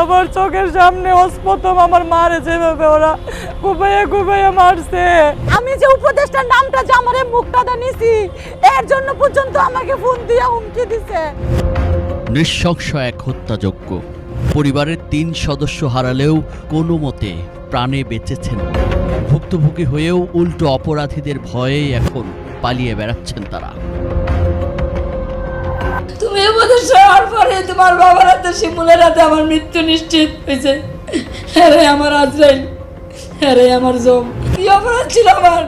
আমার চোখের সামনে অস্পতম আমার মারে যেভাবে ওরা কুপাইয়ে কুপাইয়ে মারছে। আমি যে উপদেষ্টার নামটা যে আমার এই মুখটা নিছি এর জন্য পর্যন্ত আমাকে ফোন দিয়ে হুমকি দিছে। নৃশংস এক হত্যাযজ্ঞ। পরিবারের তিন সদস্য হারালেও কোনো মতে প্রাণে বেঁচেছেন ভুক্তভোগী হয়েও উল্টো অপরাধীদের ভয়েই এখন পালিয়ে বেড়াচ্ছেন তারা। আমার মৃত্যু নিশ্চিত হয়েছে। হ্যারে আমার আজরাইল হ্যারে আমার জম। কি অপরাধ ছিল আমার।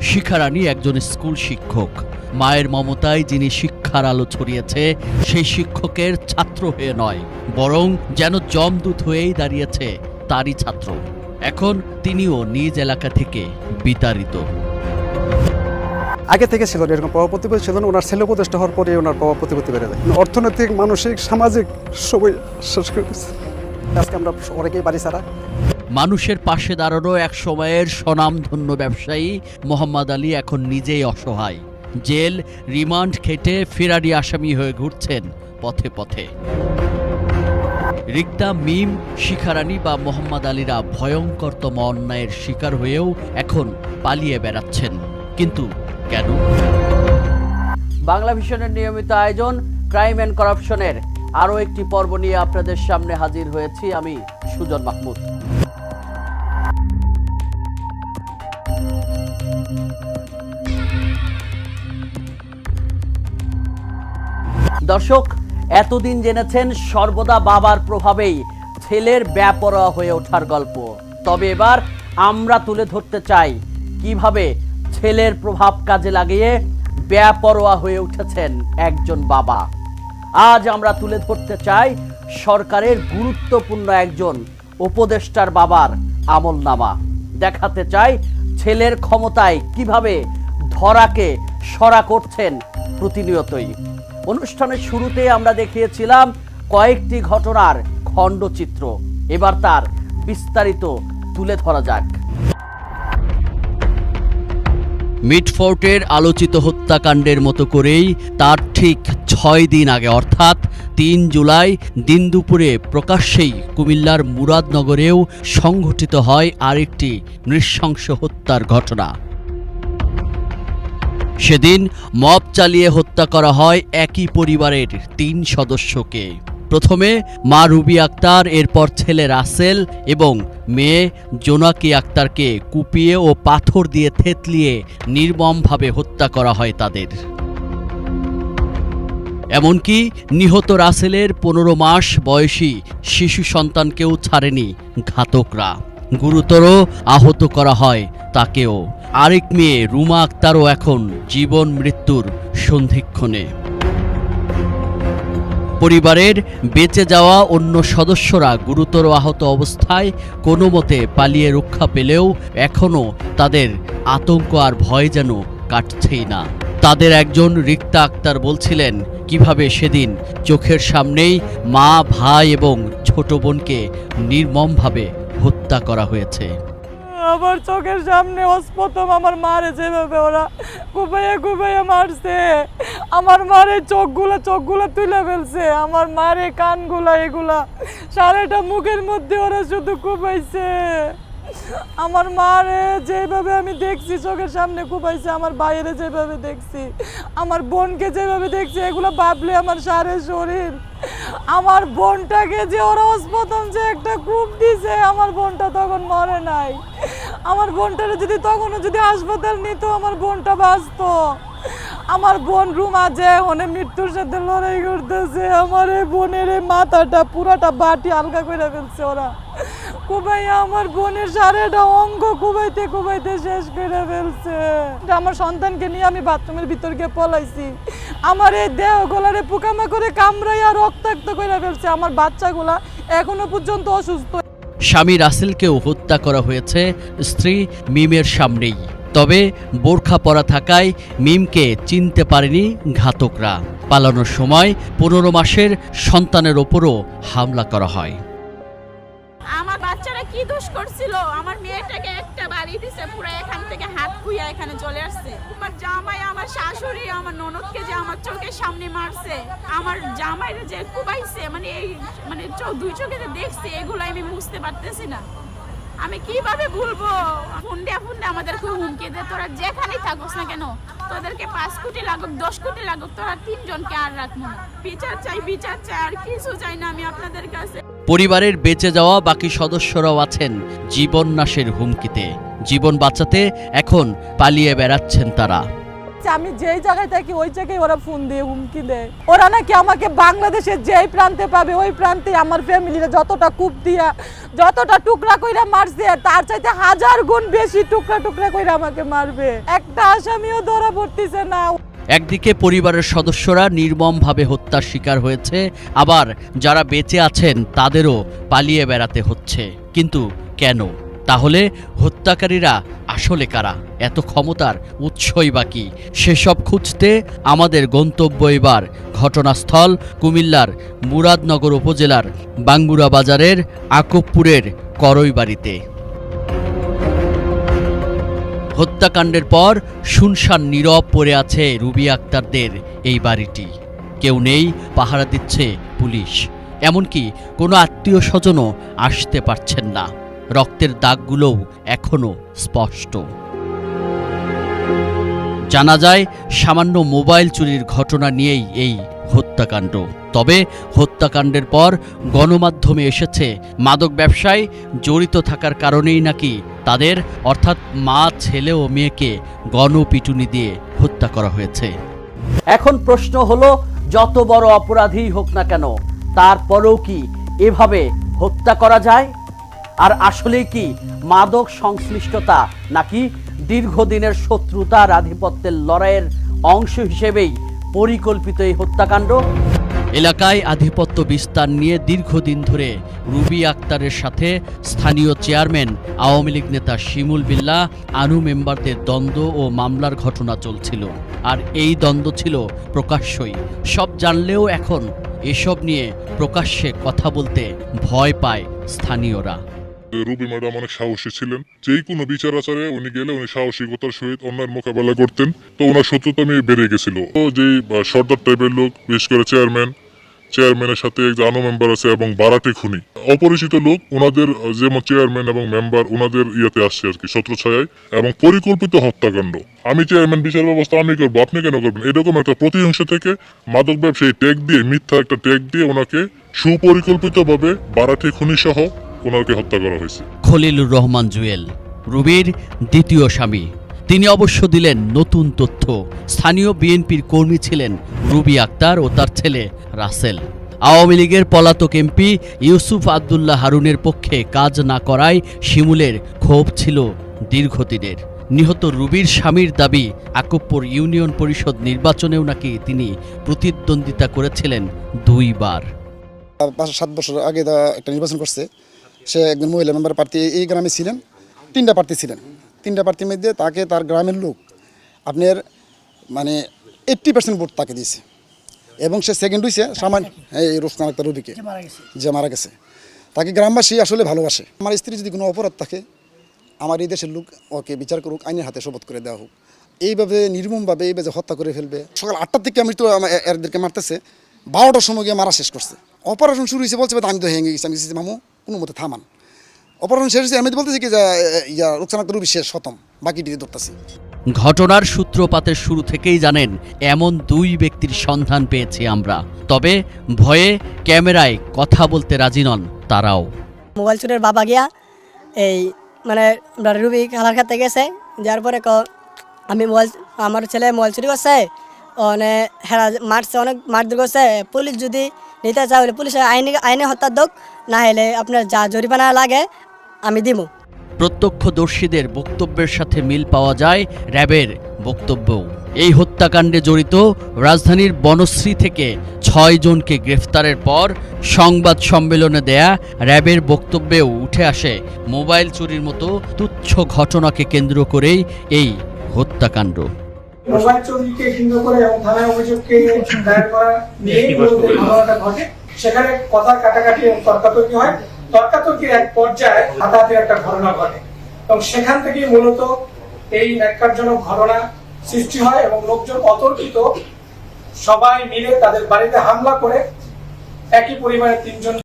শিখারানী একজন স্কুল শিক্ষক। মায়ের মমতায় যিনি শিক্ষার আলো ছড়িয়েছে, সেই শিক্ষকের ছাত্র হয়ে নয়, বরং যেন জমদূত হয়েই দাঁড়িয়েছে তারই ছাত্র। এখন তিনিও নিজ এলাকা থেকে বিতাড়িত। আগে থেকে ছিল এরকম প্রভাব প্রতিপত্তি ছিল না ওনার ছেলে উপদেষ্টা হওয়ার পরে ওনার প্রভাব প্রতিপত্তি বেড়ে যায়। অর্থনৈতিক, মানসিক, সামাজিক সবই শেষ করে আজকে আমরা অনেকেই বাড়ি ছাড়া। মানুষের পাশে দাঁড়ানো এক সময়ের স্বনামধন্য ব্যবসায়ী মোহাম্মদ আলী এখন নিজেই অসহায়। জেল, রিমান্ড খেটে ফেরারি আসামি হয়ে ঘুরছেন পথে পথে। রিক্তা, মিম, শিখারানী বা মোহাম্মদ আলীরা ভয়ঙ্করতম অন্যায়ের শিকার হয়েও এখন পালিয়ে বেড়াচ্ছেন। কিন্তু কেন? বাংলা ভিশনের নিয়মিত আয়োজন, ক্রাইম অ্যান্ড করাপশনের আরও একটি পর্ব নিয়ে আপনাদের সামনে হাজির হয়েছি আমি, সুজন মাহমুদ। দর্শক, এতদিন জেনেছেন সর্বদা বাবার প্রভাবেই ছেলের ব্যাপরোয়া হয়ে ওঠার গল্প। তবে এবার আমরা তুলে ধরতে চাই, কীভাবে ছেলের প্রভাব কাজে লাগিয়ে ব্যাপরোয়া হয়ে উঠেছেন একজন বাবা। আজ আমরা তুলে ধরতে চাই সরকারের গুরুত্বপূর্ণ একজন উপদেষ্টার বাবার আমলনামা। দেখাতে চাই ছেলের ক্ষমতায় কীভাবে ধরাকে সরা করছেন প্রতিনিয়তই। অনুষ্ঠানের শুরুতে আমরা দেখিয়েছিলাম কয়েকটি ঘটনার খণ্ডচিত্র। এবার তার বিস্তারিত তুলে ধরা যাক। মিডফোর্টের আলোচিত হত্যাকাণ্ডের মতো করেই তার ঠিক ছয় দিন আগে, অর্থাৎ তিন জুলাই, দিন দুপুরে প্রকাশ্যেই কুমিল্লার মুরাদনগরেও সংঘটিত হয় আরেকটি নৃশংস হত্যার ঘটনা। সেদিন মব চালিয়ে হত্যা করা হয় একই পরিবারের তিন সদস্যকে। প্রথমে মা রুবি আক্তার, এরপর ছেলে রাসেল এবং মেয়ে জোনাকি আক্তারকে কুপিয়ে ও পাথর দিয়ে থেতলিয়ে নির্মমভাবে হত্যা করা হয় তাদের। এমনকি নিহত রাসেলের পনেরো মাস বয়সী শিশু সন্তানকেও ছাড়েনি ঘাতকরা। গুরুতর আহত করা হয় তাকেও। আরেক মেয়ে রুমা আক্তারও এখন জীবন মৃত্যুর সন্ধিক্ষণে। পরিবারের বেঁচে যাওয়া অন্য সদস্যরা গুরুতর আহত অবস্থায় কোনো মতে পালিয়ে রক্ষা পেলেও এখনও তাদের আতঙ্ক আর ভয় যেন কাটছেই না। তাদের একজন রিক্তা আক্তার বলছিলেন, কীভাবে সেদিন চোখের সামনেই মা, ভাই এবং ছোট বোনকে নির্মমভাবে হত্যা করা হয়েছে। আমার চোখের সামনে অস্পতম আমার মারে যেভাবে ওরা কুপাইয়া কুপাইয়া মারছে। আমার মারে চোখগুলো চোখগুলো তুলে ফেলছে। আমার মারে কানগুলা, এগুলা সারাটা মুখের মধ্যে ওরা শুধু কুপাইছে আমার মারে যেভাবে আমি দেখছি, চোখের সামনে কুপাইছে আমার বাইরে যেভাবে দেখছি, আমার বোনকে যেভাবে দেখছি, এগুলো ভাবলে আমার সারে শরীর। আমার বোনটাকে যে ওরা প্রথম যে একটা কূপ দিছে, আমার বোনটা তখন মরে নাই। আমার বোনটারে যদি তখনও যদি হাসপাতাল নিত, আমার বোনটা বাঁচতো। আমার বোন রুমা যে ওনে মৃত্যুর সাথে লড়াই করতেছে, আমার এই বোনের এই মাথাটা পুরাটা বাটি আলগা করে ফেলছে ওরা। কুবাইয়া আমার বোনের সারেটা অঙ্গ কুবাইতে কুবাইতে শেষ করে ফেলছে। আমার সন্তানকে নিয়ে আমি বাথরুমের ভিতর গিয়ে পলাইছি। আমার এই দেহ গোলারে পোকামা করে কামড়াইয়া রক্তাক্ত করে ফেলছে। আমার বাচ্চাগুলা এখনও পর্যন্ত অসুস্থ। স্বামী রাসেলকেও হত্যা করা হয়েছে, স্ত্রী মিমের সামনেই। তবে বোরখা পরা থাকায় মিমকে চিনতে পারেনি ঘাতকরা। পালানোর সময় পনেরো মাসের সন্তানের ওপরও হামলা করা হয়। কি দোষ করছিল। আমার মেয়েটাকে একটা বাড়ি দিছে, পুরো এখান থেকে হাত খুইয়া এখানে চলে আসছে। আমার জামাই, আমার শাশুড়ি, আমার ননদকে যে আমার চোখের সামনে মারছে, আমার জামাইরে যে কুবাইছে মানে এই মানে দুই চোখে যে দেখছি, এগুলো আমি বুঝতে পারতেছি না। আমি কীভাবে ভুলবো? ফুন্ডে ফুন্ডে আমাদের খুব হুমকি দে, তোরা যেখানেই থাকুস না কেন, তোদেরকে পাঁচ কোটি লাগুক, দশ কোটি লাগুক, তোরা তিনজনকে আর রাখব বিচার চাই বিচার চাই, আর কিছু চাই না আমি আপনাদের কাছে। পরিবারের বেঁচে যাওয়া বাকি সদস্যরাও আছেন জীবন নাশের হুমকিতে। জীবন বাঁচাতে এখন পালিয়ে বেড়াচ্ছেন তারা। আমি যেই জায়গায় থাকি, ওই জায়গায় ওরা ফোন দিয়ে হুমকি দেয়। ওরা নাকি আমাকে বাংলাদেশের যেই প্রান্তে পাবে, ওই প্রান্তে আমার ফ্যামিলিরা যতটা কূপ দিয়া, যতটা টুকরা কইরা মারছে, তার চাইতে হাজার গুণ বেশি টুকরা টুকরা কইরা আমাকে মারবে। একটা আসামিও ধরা পড়তিছে না। একদিকে পরিবারের সদস্যরা নির্মমভাবে হত্যার শিকার হয়েছে, আবার যারা বেঁচে আছেন তাদেরও পালিয়ে বেড়াতে হচ্ছে। কিন্তু কেন? তাহলে হত্যাকারীরা আসলে কারা? এত ক্ষমতার উৎসই বাকি সেসব খুঁজতে আমাদের গন্তব্য এবার ঘটনাস্থল কুমিল্লার মুরাদনগর উপজেলার বাঙ্গুরা বাজারের আকবপুরের করইবাড়িতে। হত্যাকাণ্ডের পর শুনশান নীরব পড়ে আছে রুবি আক্তারদের এই বাড়িটি। কেউ নেই, পাহারা দিচ্ছে পুলিশ। এমনকি কোনো আত্মীয় স্বজনও আসতে পারছেন না। রক্তের দাগগুলোও এখনও স্পষ্ট। জানা যায়, সামান্য মোবাইল চুরির ঘটনা নিয়েই এই হত্যাকাণ্ড। তবে হত্যাকাণ্ডের পর গণমাধ্যমে এসেছে, মাদক ব্যবসায় জড়িত থাকার কারণেই নাকি তাদের, অর্থাৎ মা, ছেলে ও মেয়েকে গণপিটুনি দিয়ে হত্যা করা হয়েছে। এখন প্রশ্ন হলো, যত বড় অপরাধী হোক না কেন, তারপরেও কি এভাবে হত্যা করা যায়? আর আসলেই কি মাদক সংশ্লিষ্টতা নাকি দীর্ঘদিনের শত্রুতার আধিপত্যের লড়াইয়ের অংশ হিসেবেই পরিকল্পিত এই হত্যাকাণ্ড। এলাকায় আধিপত্য বিস্তার নিয়ে দীর্ঘদিন ধরে রুবি আক্তারের সাথে স্থানীয় চেয়ারম্যান, আওয়ামী লীগ নেতা শিমুল বিল্লা, আনু মেম্বারদের দ্বন্দ্ব ও মামলার ঘটনা চলছিল। আর এই দ্বন্দ্ব ছিল প্রকাশ্যই। সব জানলেও এখন এসব নিয়ে প্রকাশ্যে কথা বলতে ভয় পায় স্থানীয়রা। রুবি ম্যাডাম অনেক সাহসী ছিলেন। যেই কোনো বিচার আচারে উনি গেলে উনি সাহসিকতার সহিত অন্যায়ের মোকাবেলা করতেন। তো ওনার সত্যতা নিয়ে বেড়ে গেছিল। তো যেই সর্দার টাইপের লোক, বিশেষ করে চেয়ারম্যান, চেয়ারম্যানের সাথে আনো মেম্বার আছে এবং বারাটি খুনি। অপরিচিত লোক ওনাদের যেমন চেয়ারম্যান এবং মেম্বার ওনাদের ইয়েতে আসছে আর কি ছত্রছায়ায় এবং পরিকল্পিত হত্যাকাণ্ড। আমি চেয়ারম্যান, বিচার ব্যবস্থা আমি করব, আপনি কেন করবেন? এরকম একটা প্রতিহিংস থেকে মাদক ব্যবসায়ী ট্যাগ দিয়ে, মিথ্যা একটা ট্যাগ দিয়ে ওনাকে সুপরিকল্পিতভাবে বারাটি খুনি সহ ওনাকে হত্যা করা হয়েছে। খলিলুর রহমান জুয়েল রুবির দ্বিতীয় স্বামী। তিনি অবশ্য দিলেন নতুন তথ্য। স্থানীয় বিএনপির কর্মী ছিলেন রুবি আক্তার ও তার ছেলে রাসেল। আওয়ামী লীগের পলাতক এমপি ইউসুফ আবদুল্লাহ হারুনের পক্ষে কাজ না করায় শিমুলের ক্ষোভ ছিল দীর্ঘদিনের। নিহত রুবির স্বামীর দাবি আকবপুর ইউনিয়ন পরিষদ নির্বাচনেও নাকি তিনি প্রতিদ্বন্দ্বিতা করেছিলেন দুইবার। পাঁচ সাত বছর আগে একটা নির্বাচন করছে। সে একজন মহিলা মেম্বার প্রার্থী এই গ্রামে ছিলেন তিনটা প্রার্থী ছিলেন। তিনটা প্রার্থীর মধ্যে তাকে তার গ্রামের লোক আপনার মানে এইট্টি পার্সেন্ট ভোট তাকে দিয়েছে। এবং সে সেকেন্ড হয়েছে সামান এই রোস্তান আক্তার রবিকে যে মারা গেছে। তাকে গ্রামবাসী আসলে ভালোবাসে। আমার স্ত্রী যদি কোনো অপরাধ থাকে আমার এই দেশের লোক ওকে বিচার করুক আইনের হাতে শপথ করে দেওয়া হোক। এইভাবে নির্মমভাবে এইভাবে হত্যা করে ফেলবে। সকাল আটটার থেকে আমি তো আমার এদেরকে মারতেছে বারোটার সময় গিয়ে মারা শেষ করছে। অপারেশন শুরু হয়েছে বলছে আমি তো ভেঙে গেছি আমি মামু কোনো মতে থামান। অপারেশন শেষ হয়েছে আমি বলতেছি কি যে ইয়া রুকসানা রুবি শেষ খতম বাকি দিয়ে ধরতেছি। ঘটনার সূত্রপাতের শুরু থেকেই জানেন এমন দুই ব্যক্তির সন্ধান পেয়েছি আমরা। তবে ভয়ে ক্যামেরায় কথা বলতে রাজি নন তারাও। মোবাইল চুরের বাবা গিয়া এই মানে রুবি খেলার খেতে গেছে যার পরে ক আমি মোবাইল আমার ছেলে মোবাইল চুরি করছে মানে হেরা মারছে অনেক মারধর করছে পুলিশ যদি নিতে চায় বলে পুলিশ আইনে আইনে হত্যা দোক না হলে আপনার যা জরিমানা লাগে আমি দিব প্রত্যক্ষদর্শীদের বক্তব্যের সাথে মিল পাওয়া যায় র্যাবের বক্তব্য এই হত্যাকাণ্ডে জড়িত রাজধানীর বনশ্রী থেকে ছয় জনকে গ্রেফতারের পর সংবাদ সম্মেলনে দেয়া র্যাবের বক্তব্যেও উঠে আসে মোবাইল চুরির মতো তুচ্ছ ঘটনাকে কেন্দ্র করেই এই হত্যাকাণ্ড। মোবাইল চুরিকে কেন্দ্র করে এবং থানায় অভিযোগকে দায়ের করা নিয়ে ঘটে। সেখানে কথা কাটাকাটি এবং তর্কাতর্কি হয়। তর্কাতর্কির এক পর্যায়ে হাতাহাতির একটা ঘটনা ঘটে। এবং সেখান থেকেই মূলত এই ন্যাক্কারজনক ঘটনা সৃষ্টি হয় এবং লোকজন অতর্কিত সবাই মিলে তাদের বাড়িতে হামলা করে একই পরিবারের তিনজন